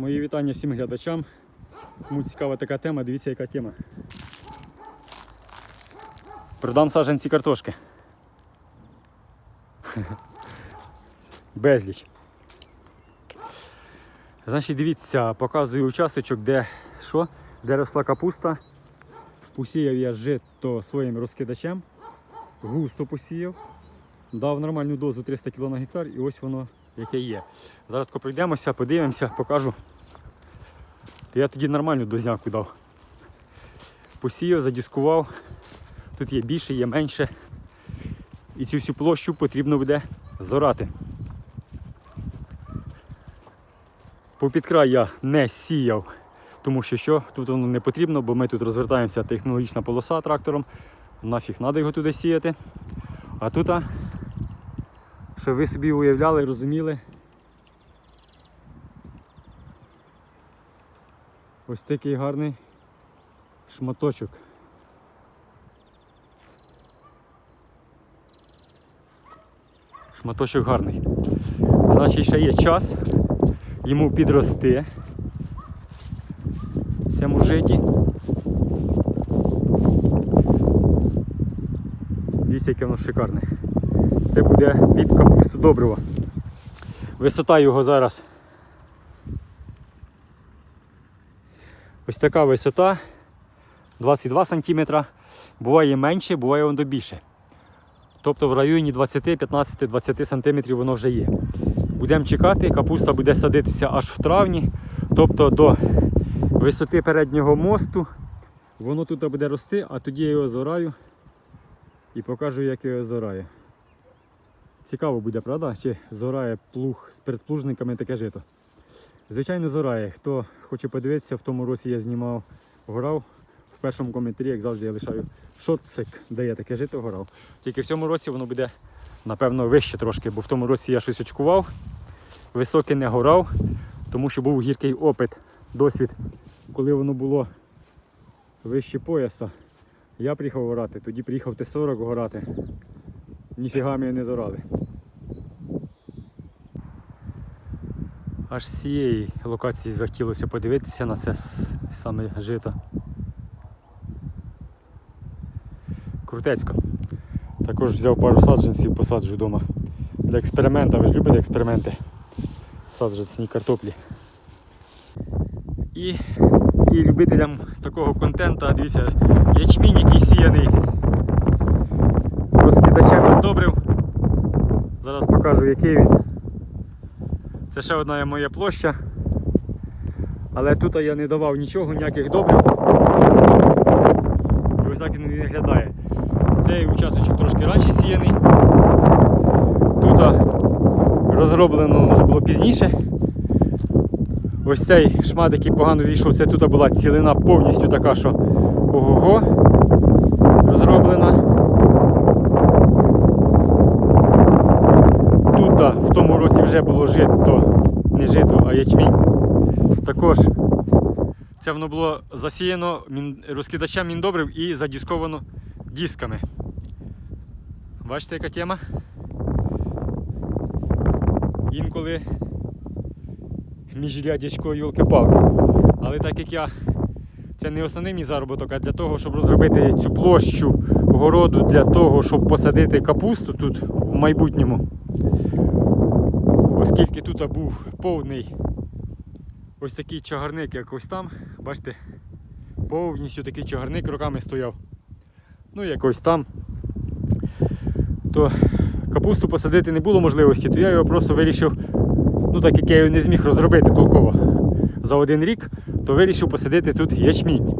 Мої вітання всім глядачам. Кому цікава така тема, дивіться, яка тема. Продам саджанці картошки. Безліч. Значить, дивіться, показую участочок, де що, де росла капуста. Посіяв я жито своїм розкидачем. Густо посіяв. Дав нормальну дозу 300 кг на гектар і ось воно яке є. Зараз тако пройдемося, подивимося, покажу. То я тоді нормальну дозняку дав. Посіяв, задіскував. Тут є більше, є менше. І цю всю площу потрібно буде зорати. Попід край я не сіяв, тому що що, тут воно не потрібно, бо ми тут розвертаємося технологічна полоса трактором. Нафіг треба його туди сіяти. А тут, щоб ви собі уявляли, розуміли. Ось такий гарний шматочок. Шматочок гарний. Значить, ще є час йому підрости цьому житі. Дивіться, яке воно шикарне. Це буде під капусту добриво. Висота його зараз. Ось така висота 22 см. Буває менше, буває воно більше. Тобто в районі 20, 15, 20 см воно вже є. Будемо чекати, капуста буде садитися аж в травні. Тобто до висоти переднього мосту воно тут буде рости, а тоді я його зораю і покажу, як я його зораю. Цікаво буде, правда? Чи зорає плуг з передплужниками таке жито. Звичайно, зорає. Хто хоче подивитися, в тому році я знімав горав. В першому коментарі, як завжди, я лишаю шоцик, де є таке жито горав. Тільки в цьому році воно буде, напевно, вище трошки, бо в тому році я щось очкував, високе не горав, тому що був гіркий опит, досвід, коли воно було вище пояса. Я приїхав горати, тоді приїхав Т-40 горати. Ніфіга ми не зорали. Аж з цієї локації захотілося подивитися на це саме жито. Крутецько. Також взяв пару саджанців, посаджу вдома. Для експеримента, ви ж любите експерименти? Саджанці картоплі. І, і любителям такого контенту, дивіться, ячмінь, який сіяний розкидачем добрив. Зараз покажу, який він. Це ще одна моя площа. Але тут я не давав нічого, ніяких добрив. І ось так він виглядає. Цей участочок трошки раніше сіяний. Тут розроблено вже було пізніше. Ось цей шмат, який погано зійшов, це тут була цілина повністю така, що ого-го розроблена. Тут в тому році вже було жито, не жито, а ячмінь. Також це воно було засіяно розкидачем міндобрив і задісковано дисками. Бачите, яка тема? Інколи міжрядячко йолки-палки. Але так як я це не основний мій заробіток, а для того, щоб розробити цю площу городу для того, щоб посадити капусту тут в майбутньому. Оскільки тут був повний ось такий чагарник, як ось там, бачите, повністю такий чагарник роками стояв. Ну, як ось там. То капусту посадити не було можливості, то я його просто вирішив, ну так як я його не зміг розробити толково за один рік, то вирішив посадити тут ячмінь.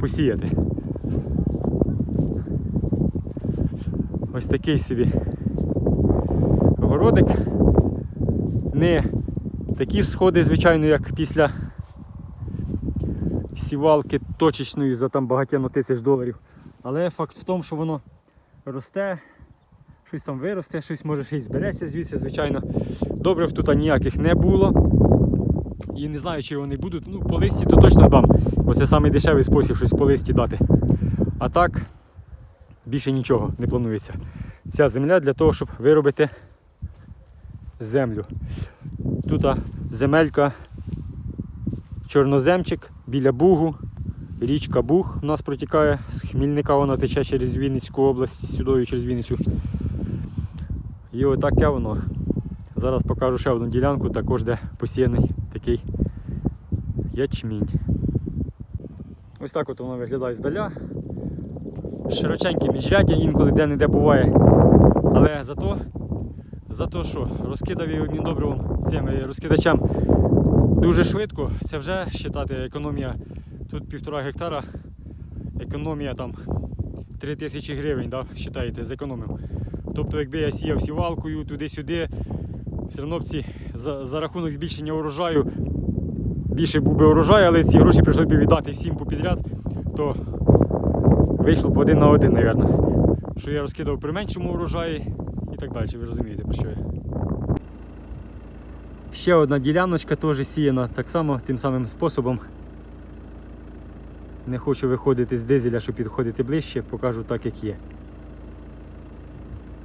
Посіяти. Ось такий собі городик. Не такі сходи, звичайно, як після сівалки точечної за там багатьно тисяч доларів. Але факт в тому, що воно росте, щось там виросте, щось може й збереться звідси, звичайно. Добрив тут ніяких не було. І не знаю, чи вони будуть. Ну, по листі то точно дам, бо це найдешевий спосіб щось по листі дати. А так, більше нічого не планується. Ця земля для того, щоб виробити землю. Тут земелька чорноземчик біля Бугу. Річка Буг у нас протікає з Хмільника, вона тече через Вінницьку область, сюди через Вінницю. І отаке воно. Зараз покажу ще одну ділянку, також де посіяний такий ячмінь. Ось так от воно виглядає здаля. Широченьке міжряддя, інколи де-не-де буває. Але зато, зато що, розкидав його міндобривом цим е, розкидачем дуже швидко. Це вже вважати економія. Тут півтора гектара, економія там 3 тисячі гривень, да, зекономив. Тобто, якби я сіяв сівалкою туди-сюди, все одно б ці за, за рахунок збільшення урожаю більше був би урожай, але ці гроші прийшлось би віддати всім попідряд, то вийшло б один на один, мабуть. Що я розкидав при меншому урожаї так далі. Ви розумієте про що я. Ще одна діляночка теж сіяна так само тим самим способом. Не хочу виходити з дизеля, щоб підходити ближче, покажу так, як є.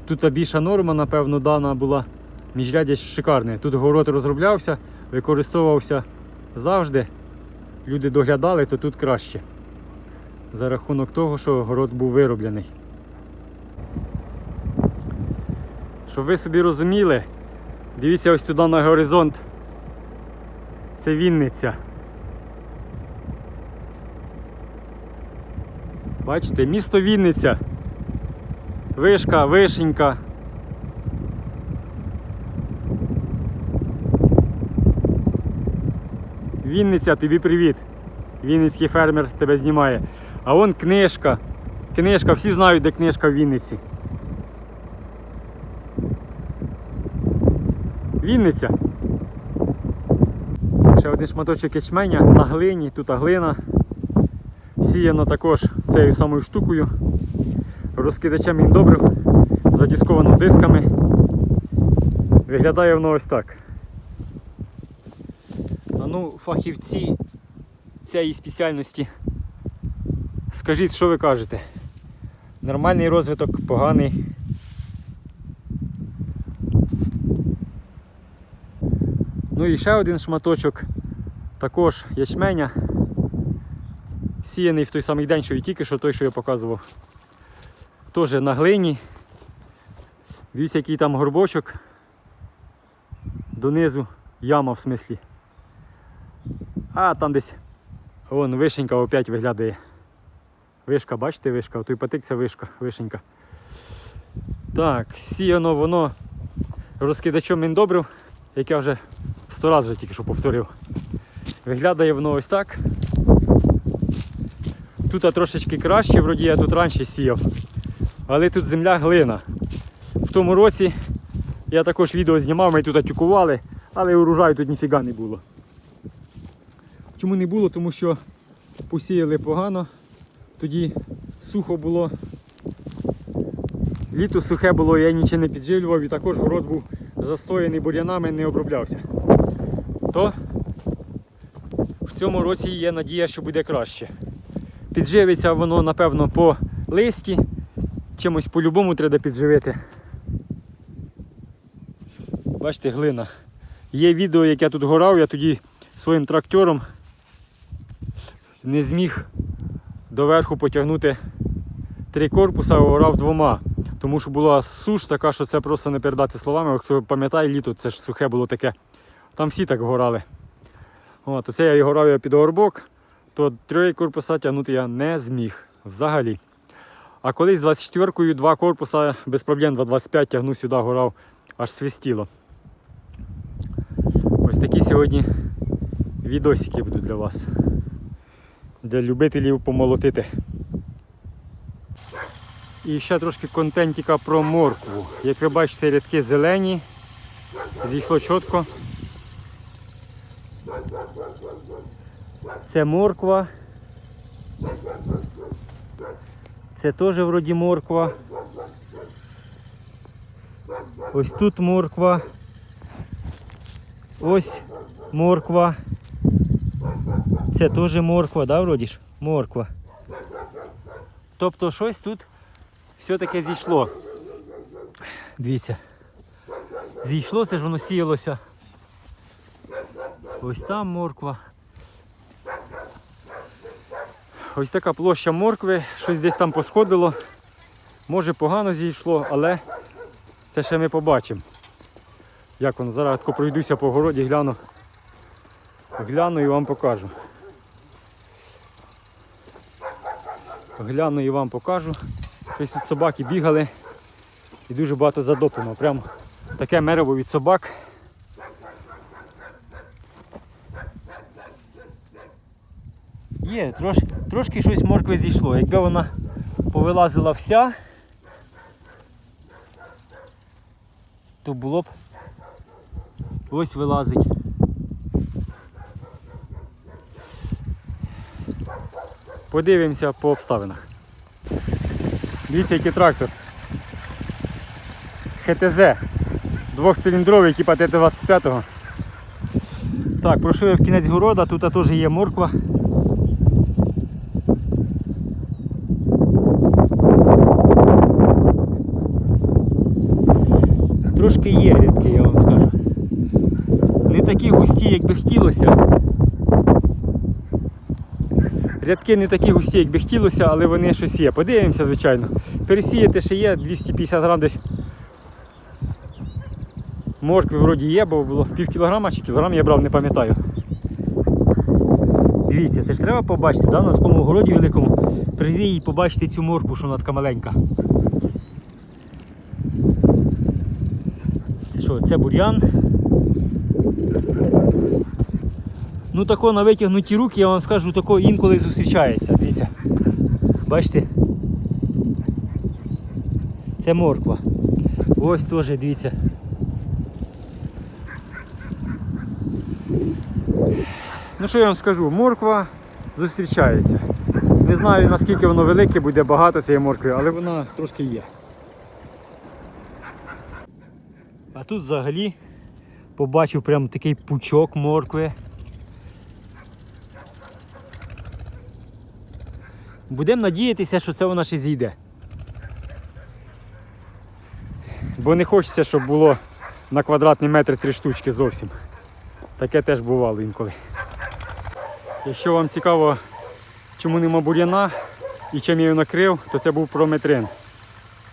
Тут більша норма, напевно, дана була. Міжрядя шикарне. Тут город розроблявся, використовувався завжди. Люди доглядали, то тут краще. За рахунок того, що город був вироблений. Щоб ви собі розуміли, дивіться ось туди на горизонт. Це Вінниця. Бачите, місто Вінниця. Вишка, вишенька. Вінниця, тобі привіт. Вінницький фермер тебе знімає. А вон книжка. Книжка, всі знають, де книжка в Вінниці. Вінниця. Ще один шматочок ячменя на глині, тут глина. Сіяно також цією самою штукою. Розкидачем він добрив, задісковано дисками. Виглядає воно ось так. А ну, фахівці цієї спеціальності. Скажіть, що ви кажете? Нормальний розвиток, поганий. Ну і ще один шматочок також ячменя. Сіяний в той самий день, що і тільки що той, що я показував. Теж на глині. Дивіться, який там горбочок. Донизу яма в смислі. А там десь вон вишенька опять виглядає. Вишка, бачите, вишка, той патик це вишка, вишенька. Так, сіяно воно розкидачом міндобрив, як я вже сто разів вже тільки що повторив. Виглядає воно ось так. Тут трошечки краще, вроді я тут раніше сіяв. Але тут земля глина. В тому році я також відео знімав, ми тут тюкували, але урожаю тут ніфіга не було. Чому не було? Тому що посіяли погано, тоді сухо було. Літо сухе було, я нічого не підживлював і також город був застояний бур'янами, не оброблявся. То в цьому році є надія, що буде краще. Підживиться воно, напевно, по листі, чимось по-любому треба підживити. Бачите, глина. Є відео, як я тут горав, я тоді своїм трактором не зміг доверху потягнути три корпуса, а орав двома. Тому що була суш така, що це просто не передати словами. Хто пам'ятає літо, це ж сухе було таке. Там всі так горали. От, оце я і горав я під горбок, то три корпуса тягнути я не зміг взагалі. А колись з 24-кою два корпуса без проблем 2,25 тягнув сюди, горав, аж свистіло. Ось такі сьогодні відосики будуть для вас. Для любителів помолотити. І ще трошки контентіка про моркву. Як ви бачите, рядки зелені, зійшло чітко. Це морква. Це теж вроді морква. Ось тут морква. Ось морква. Це теж морква, да, вроді ж? Морква. Тобто щось тут все-таки зійшло. Дивіться. Зійшло, це ж воно сіялося. Ось там морква. Ось така площа моркви, щось десь там посходило. Може погано зійшло, але це ще ми побачимо. Як воно зараз пройдуся по городі, гляну. Гляну і вам покажу. Гляну і вам покажу. Щось тут собаки бігали і дуже багато задоптано. Прям таке мерево від собак. Є, трош, трошки щось моркви зійшло. Якби вона повилазила вся, то було б ось вилазить. Подивимося по обставинах. Дивіться, який трактор. ХТЗ. Двохциліндровий, типа ТТ-25. Так, пройшов я в кінець города, тут теж є морква. Трошки є рядки, я вам скажу. Не такі густі, як би хотілося. Рядки не такі густі, як би хотілося, але вони щось є. Подивимося, звичайно. Пересіяти ще є 250 грам десь. Моркви вроді є, бо було пів кілограма чи кілограм я брав, не пам'ятаю. Дивіться, це ж треба побачити, да, на такому городі великому. Прийди і побачити цю моркву, що вона така маленька. Що, це бур'ян. Ну тако на витягнуті руки, я вам скажу, тако інколи зустрічається. Дивіться. Бачите? Це морква. Ось теж дивіться. Ну що я вам скажу, морква зустрічається. Не знаю наскільки воно велике, буде багато цієї моркви, але вона трошки є. А тут взагалі побачив прям такий пучок моркви. Будемо надіятися, що це вона ще зійде. Бо не хочеться, щоб було на квадратний метр три штучки зовсім. Таке теж бувало інколи. Якщо вам цікаво, чому нема бур'яна і чим я його накрив, то це був прометрин.